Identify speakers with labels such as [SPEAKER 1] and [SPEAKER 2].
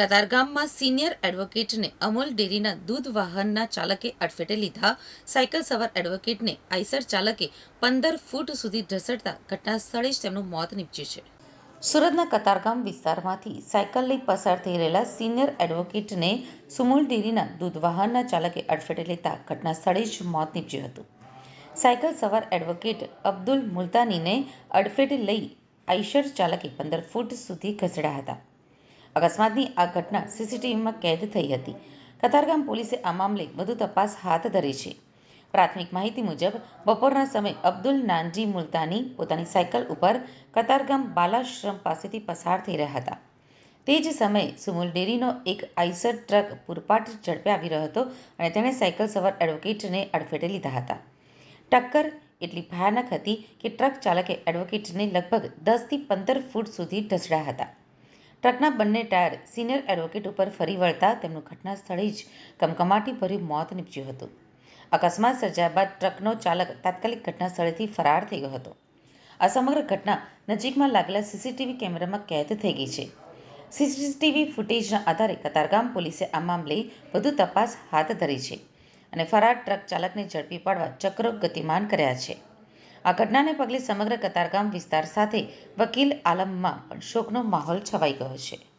[SPEAKER 1] કતારગામમાં senior એડવોકેટને Amul ડેરીના દૂધ વાહનના ચાલકે અડફેટે લીધા. સાયકલ સવાર એડવોકેટને આઈસર ચાલકે પંદર ફૂટ સુધી ઢસડતા ઘટના સ્થળે જ તેમનું મોત નીપજ્યું છે. સુરતના કતારગામ વિસ્તારમાંથી સાયકલ લઈ પસાર થઈ રહેલા સિનિયર એડવોકેટને સુમુલ ડેરીના દૂધ વાહનના ચાલકે અડફેટે લેતા ઘટના સ્થળે જ મોત નીપજ્યું હતું. સાયકલ સવાર એડવોકેટ અબ્દુલ મુલતાનીને અડફેટે લઈ આઈશર ચાલકે પંદર ફૂટ સુધી ખસેડ્યા હતા. અકસ્માતની આ ઘટના સીસીટીવીમાં કેદ થઈ હતી. કતારગામ પોલીસે આ મામલે વધુ તપાસ હાથ ધરી છે. પ્રાથમિક માહિતી મુજબ, બપોરના સમયે અબ્દુલ નાનજી મુલતાની પોતાની સાયકલ ઉપર કતારગામ બાલાશ્રમ પાસેથી પસાર થઈ રહ્યા હતા. તે જ સમયે સુમુલ ડેરીનો એક આઈસર ટ્રક પૂરપાટ ઝડપે આવી રહ્યો હતો અને તેણે સાયકલ સવાર એડવોકેટને અડફેટે લીધા હતા. ટક્કર એટલી ભયાનક હતી કે ટ્રક ચાલકે એડવોકેટને લગભગ દસથી પંદર ફૂટ સુધી ઢસડ્યા હતા. ટ્રકના બંને ટાયર સિનિયર એડવોકેટ ઉપર ફરી વળતા તેમનું ઘટના સ્થળે જ કમકમાટીભર્યું મોત નીપજ્યું હતું. અકસ્માત સર્જાયા બાદ ટ્રકનો ચાલક તાત્કાલિક ઘટના સ્થળેથી ફરાર થઈ ગયો હતો. આ સમગ્ર ઘટના નજીકમાં લાગેલા સીસીટીવી કેમેરામાં કેદ થઈ ગઈ છે. સીસીટીવી ફૂટેજના આધારે કતારગામ પોલીસે આ મામલે વધુ તપાસ હાથ ધરી છે અને ફરાર ટ્રક ચાલકને ઝડપી પાડવા ચક્રો ગતિમાન કર્યા છે. આ ઘટનાને પગલે સમગ્ર કતારગામ વિસ્તાર સાથે વકીલ આલમમાં પણ શોકનો માહોલ છવાઈ ગયો છે.